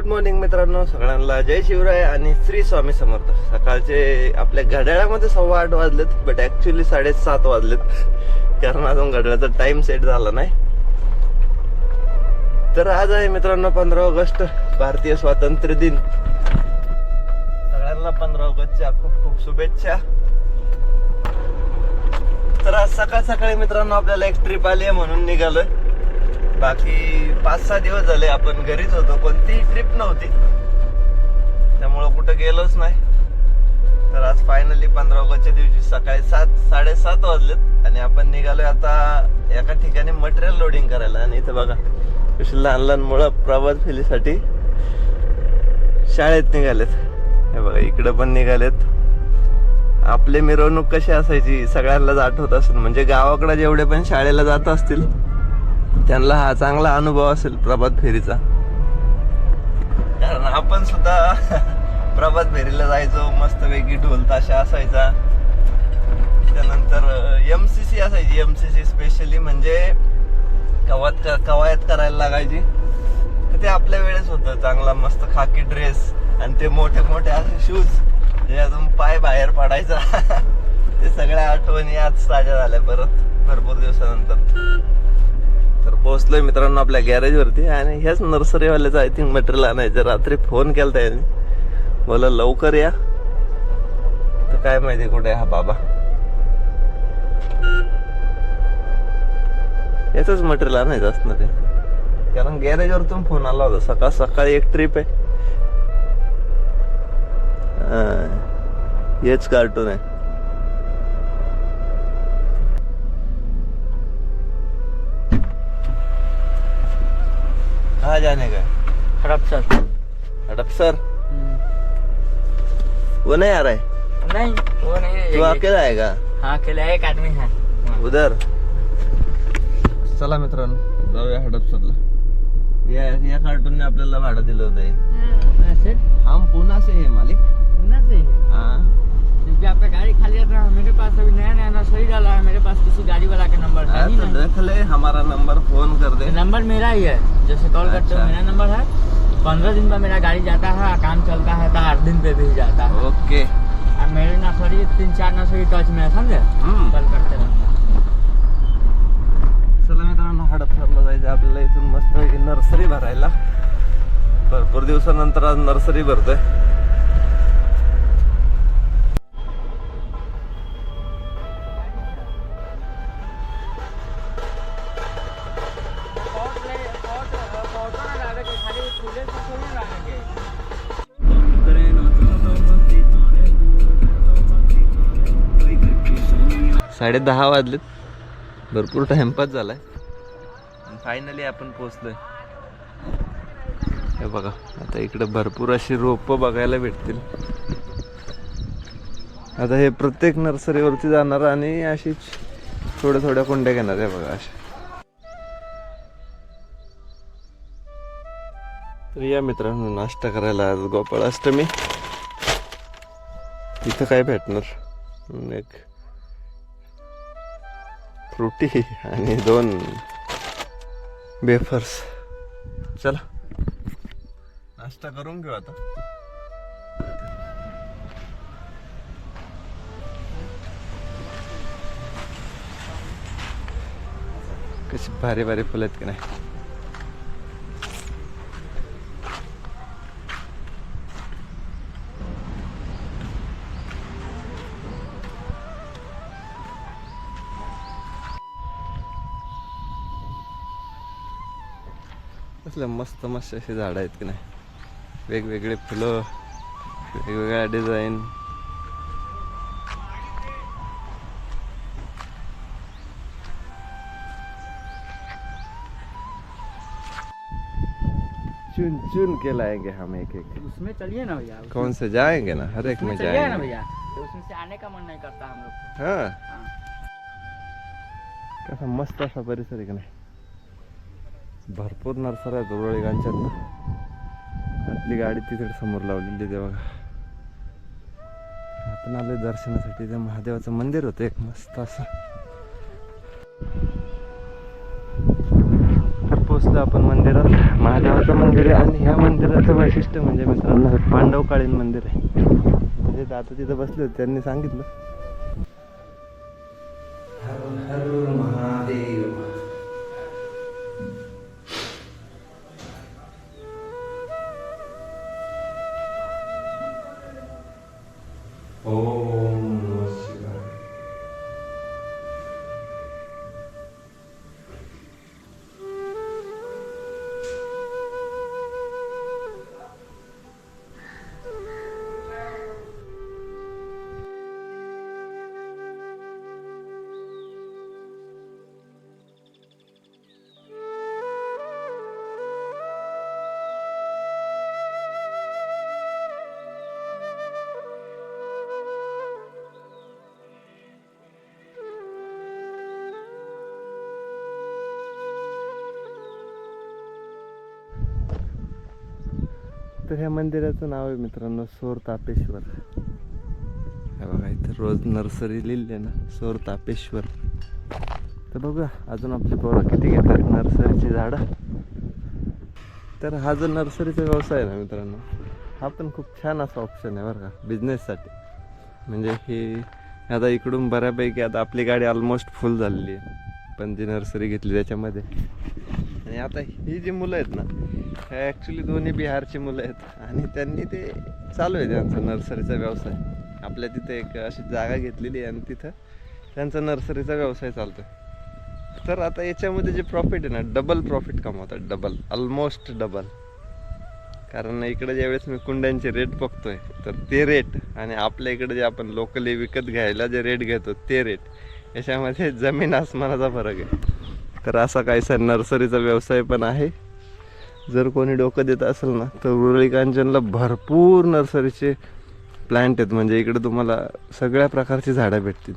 Good morning मित्रांनो. सगळ्यांना जय शिवराय आणि श्री स्वामी समर्थ. सकाळचे आपल्या घड्याळामध्ये सव्वा आठ वाजलेत बट ऍक्च्युली साडेसात वाजलेत. कारण अजून घड्याळाचा टाइम सेट झाला नाही. तर आज आहे मित्रांनो पंधरा ऑगस्ट भारतीय स्वातंत्र्य दिन. सगळ्यांना पंधरा ऑगस्टच्या खूप खूप शुभेच्छा. तर आज सकाळ सकाळी मित्रांनो आपल्याला एक ट्रिप आली आहे म्हणून निघालोय. बाकी पाच सहा दिवस झाले आपण घरीच होतो कोणतीही ट्रिप नव्हती. त्यामुळं कुठं गेलोच नाही. तर आज फायनली पंधरा ऑगस्टच्या दिवशी सकाळी सात साडेसात वाजलेत आणि आपण निघालोय आता एका ठिकाणी मटेरियल लोडिंग करायला. आणि इथं बघा कशी लहान लहान मुळं प्रवास फेरीसाठी शाळेत निघालेत. हे बघा इकडं पण निघालेत. आपली मिरवणूक कशी असायची सगळ्यांनाच आठवत असेल. म्हणजे गावाकडे जेवढे पण शाळेला जात असतील त्यांना हा चांगला अनुभव असेल प्रभात फेरीचा. कारण आपण सुद्धा प्रभात फेरीला जायचो मस्त वेगळी ढोल ताशा असायचा. त्यानंतर एम सी सी असायची. एम सी सी स्पेशली म्हणजे कवायत कवायत करायला लागायची. तर ते आपल्या वेळेस होतं. चांगला मस्त खाकी ड्रेस आणि ते मोठे मोठे असे शूज जे अजून पाय बाहेर पडायचा. ते सगळ्या आठवणी आज ताज्या झाल्या परत. भरपूर दिवसानंतर. पोहोचलोय मित्रांनो आपल्या गॅरेज वरती आणि ह्याच नर्सरीवाल्याचं आय थिंक मटेरियल आणायचं. रात्री फोन केला यांनी. बोला लवकर या. तर काय माहिती कुठे आहे हा बाबा. याच मटेरियल आणायचं असणार आहे कारण गॅरेज वरतून फोन आला होता. सकाळ सकाळी एक ट्रिप आहे. हेच कार्टून आहे. कहाँ जाने का? हड़प सर हड़प सर वो नहीं आ रहा है? नहीं वो नहीं है तू अकेला आएगा? हाँ अकेला एक आदमी है। उधर। चला मित्रांनो जाऊया हडपसरला. या या कार्टूनने आपल्याला भाडं दिलं होतं. हे. ऐसे हम पुणे से है मालिक. ना सही है हाँ. क्योंकि आपका गाड़ी खाली रहता है मेरे पास अभी नया नया नर्सरी डाला है मेरे पास किसी गाड़ी वाला का नंबर है तो देख ले हमारा नंबर फोन कर दे। नंबर मेरा ही है जैसे कॉल करते हो। मेरा नंबर है। पंद्रह दिन पर मेरा गाड़ी जाता है काम चलता है तो आठ दिन पे भी जाता है। ओके। अब मेरी नर्सरी तीन चार नर्सरी टच में है समझे. कॉल करते रहना। चला मित्रांनो हडपसरला जायचं आपल्याला इथून मस्त नर्सरी भरायला. भरपूर दिवसानंतर आज नर्सरी भरतोय. साडे दहा वाजलेत. भरपूर टाइमपास झाला आहे फायनली आपण पोचलोय हे बघा आता इकडे भरपूर अशी रोपं बघायला भेटतील. आता हे प्रत्येक नर्सरीवरती जाणार आणि अशी थोड्या थोड्या कुंड्या घेणार आहे बघा अशा. तर या मित्रांनो नाश्ता करायला आज गोपाळ अष्टमी इथं काय भेटणार? एक फ्रुटी आणि दोन बेफर्स चला. नाश्ता करून घेऊ आता. कशी भारी भारी फुलं आहेत की नाही? कसल्या मस्त मस्त अशी झाडं आहेत की नाही. वेगवेगळे फुलं वेगवेगळ्या डिझाईन चुन चुन के लाएंगे हम एक एक। उसमें चलिए ना भैया कौन से जाएंगे ना? हर एक में चलिए ना जाएंगे। भैया। तो उसमें से आने का मन नहीं करता हम लोग हा। हाँ। कसा मस्त असा परिसर आहे का नाही? भरपूर नर्सर आहेत उरळी आपली गाडी तिथे समोर लावलेली ते बघा. आपण आलोय दर्शनासाठी. ते महादेवाचं मंदिर होतं एक मस्त असं. पोचलो आपण मंदिरात. महादेवाचं मंदिर आहे आणि ह्या मंदिराचं वैशिष्ट्य म्हणजे मित्रांनो हे पांडवकालीन मंदिर आहे. म्हणजे दादा तिथं बसले होते त्यांनी सांगितलं. तर ह्या मंदिराचं नाव आहे मित्रांनो सोर तापेश्वर. हे बघा इथं रोज नर्सरी लिहिली आहे ना सोर तापेश्वर. तर बघा अजून आपली पोरं किती घेतात नर्सरीची झाडं. तर हा जो नर्सरीचा व्यवसाय आहे ना मित्रांनो हा पण खूप छान असा ऑप्शन आहे बरं का बिझनेससाठी म्हणजे हे आता इकडून बऱ्यापैकी आता आपली गाडी ऑलमोस्ट फुल झालेली आहे. पण जी नर्सरी घेतली त्याच्यामध्ये. आणि आता ही जी मुलं आहेत ना ॲक्च्युली दोन्ही बिहारची मुलं आहेत. आणि त्यांनी ते चालू आहे त्यांचा नर्सरीचा व्यवसाय. आपल्या तिथे एक अशी जागा घेतलेली आहे आणि तिथं त्यांचा नर्सरीचा व्यवसाय चालतो तर आता याच्यामध्ये जे प्रॉफिट आहे ना डबल प्रॉफिट कमावतात डबल ऑलमोस्ट डबल कारण इकडे ज्यावेळेस मी कुंड्यांचे रेट बघतोय तर ते रेट आणि आपल्या इकडे जे आपण लोकली विकत घ्यायला जे रेट घेतो ते रेट याच्यामध्ये जमीन आसमानाचा फरक आहे. तर असा काहीसा नर्सरीचा व्यवसाय पण आहे. जर कोणी डोकं देत असेल ना तर उरळी कांचनला भरपूर नर्सरीचे प्लांट आहेत. म्हणजे इकडे तुम्हाला सगळ्या प्रकारची झाडं भेटतील.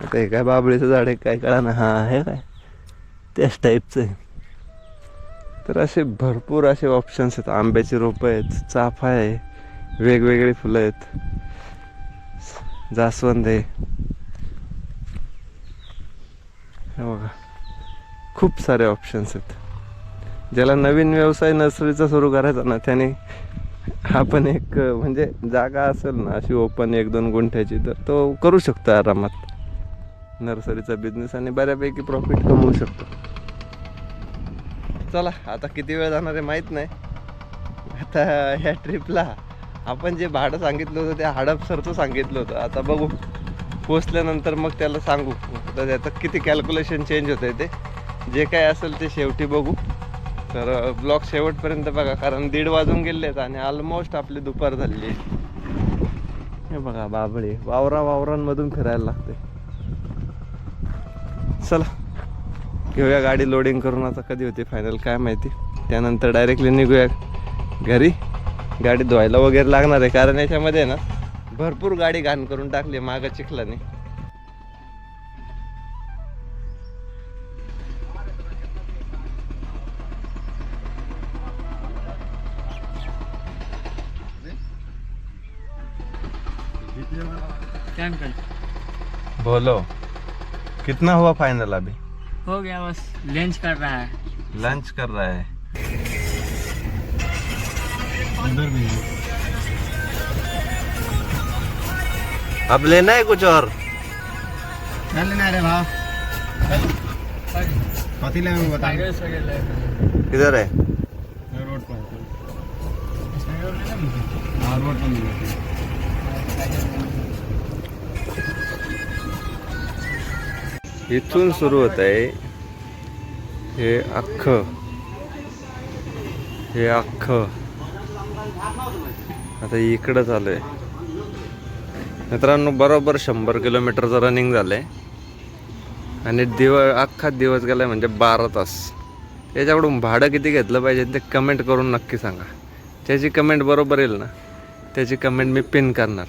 आता हे काय बाबळीचं झाड आहे काय कळा ना हा आहे काय? त्याच टाईपचं आहे. तर असे भरपूर असे ऑप्शन्स आहेत. आंब्याची रोपं आहेत चाफा आहे वेगवेगळी फुलं आहेत. जास्वंद आहे. बघा. खूप सारे ऑप्शन्स आहेत. ज्याला नवीन व्यवसाय नर्सरीचा सुरू करायचा ना त्याने हा पण एक म्हणजे जागा असेल ना अशी ओपन एक दोन गुंठ्याची तर तो करू शकतो आरामात. नर्सरीचा बिझनेस आणि बऱ्यापैकी प्रॉफिट कमवू शकतो. चला आता किती वेळ जाणार आहे माहीत नाही. आता ह्या ट्रिपला आपण जे भाडं सांगितलं होतं ते हडपसरचं सांगितलं होतं. आता बघू पोचल्यानंतर मग त्याला सांगू. तर त्याचं किती कॅल्क्युलेशन चेंज होतं ते. जे काय असेल ते शेवटी बघू. तर ब्लॉग शेवटपर्यंत बघा कारण दीड वाजून गेले आहेत आणि ऑलमोस्ट आपली दुपार झालेली हे बघा बाबळे वावरा वावरांमधून फिरायला लागते. चला घेऊया गाडी लोडिंग करून. आता कधी होती फायनल काय माहिती? त्यानंतर डायरेक्टली निघूया घरी. गाडी धुवायला वगैरे लागणार आहे कारण याच्यामध्ये ना भरपूर गाडी घाण करून टाकली मागं चिखलाने. क्या अंकल? बोलो। कितना हुआ फाइनल अभी? हो गया बस लंच कर रहा है। लंच कर रहा है। अंदर भी अब लेना है कुछ और? लेना रे भाव। बता किधर है? रोड पर हाँ। रोड पर इथून सुरू होत आहे हे अख्खं. हे अख्खं. आता इकडं चालू आहे मित्रांनो बरोबर शंभर किलोमीटरचं रनिंग झालं आहे आणि दिव अख्खा दिवस गेला आहे म्हणजे बारा तास. त्याच्याकडून भाडं किती घेतलं पाहिजे ते कमेंट करून नक्की सांगा. त्याची कमेंट बरोबर येईल ना त्याची कमेंट मी पिन करणार.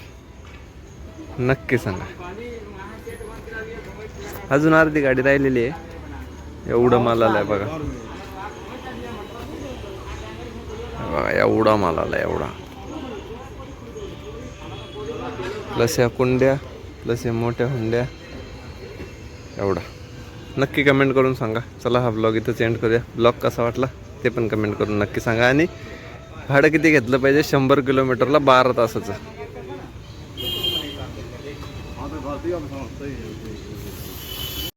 नक्की सांगा. अजून अर्धी गाडी राहिलेली आहे. एवढं माल आलाय बघा. बघा एवढा माल आला एवढा. प्लस या कुंड्या प्लस या मोठ्या हुंड्या. एवढा. नक्की कमेंट करून सांगा. चला हा ब्लॉग इथं एंड करूया. ब्लॉग कसा वाटला ते पण कमेंट करून नक्की सांगा. आणि भाडं किती घेतलं पाहिजे? शंभर किलोमीटरला बारा तासाचं. হবে সমস্যা